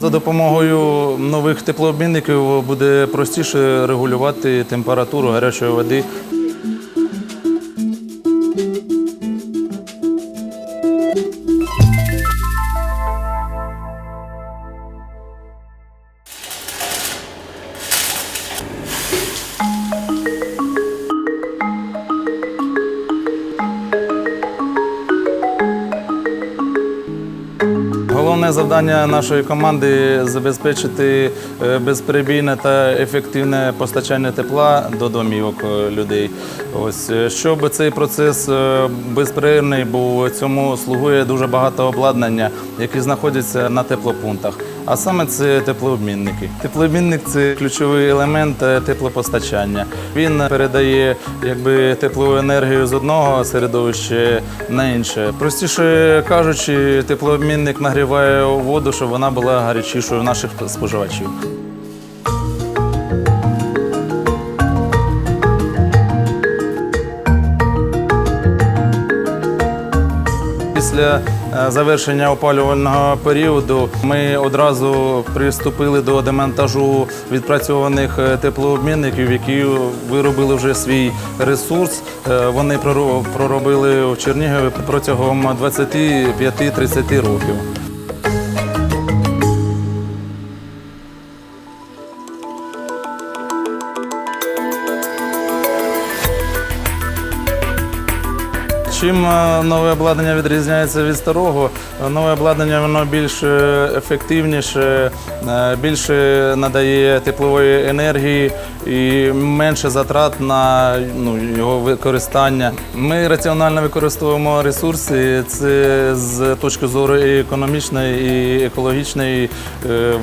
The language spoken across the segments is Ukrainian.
За допомогою нових теплообмінників буде простіше регулювати температуру гарячої води. Головне завдання нашої команди забезпечити е, безперебійне та ефективне постачання тепла до домівок е, людей. Е, щоб цей процес безперервний був, цьому слугує дуже багато обладнання, які знаходяться на теплопунктах. А саме це теплообмінники. Теплообмінник це ключовий елемент е, теплопостачання. Він передає якби теплову енергію з одного середовища на інше. Простіше кажучи, теплообмінник нагріває воду, щоб вона була гарячішою наших споживачів. Після е, завершення опалювального періоду ми одразу приступили до демонтажу відпрацьованих е, теплообмінників, які виробили вже свій ресурс. Е, Вони проро- проробили в Чернігові протягом 25-30 років. Чим е, нове обладнання відрізняється від старого? Нове обладнання воно більш е, ефективніше, е, більше надає теплової енергії і менше затрат на ну, його використання. Ми раціонально використовуємо ресурси. Це з точки зору і економічної і екологічної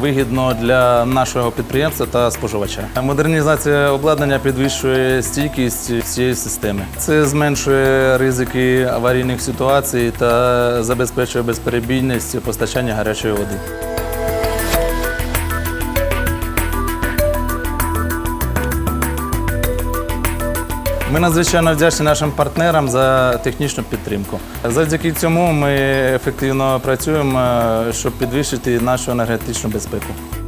вигідно для нашого підприємства та споживача. Модернізація обладнання підвищує стійкість цієї системи. Це зменшує ризики аварійних ситуацій та забезпечує безперебійність постачання гарячої води. Ми надзвичайно вдячні нашим партнерам за технічну підтримку. Завдяки цьому ми ефективно працюємо, щоб підвищити нашу енергетичну безпеку.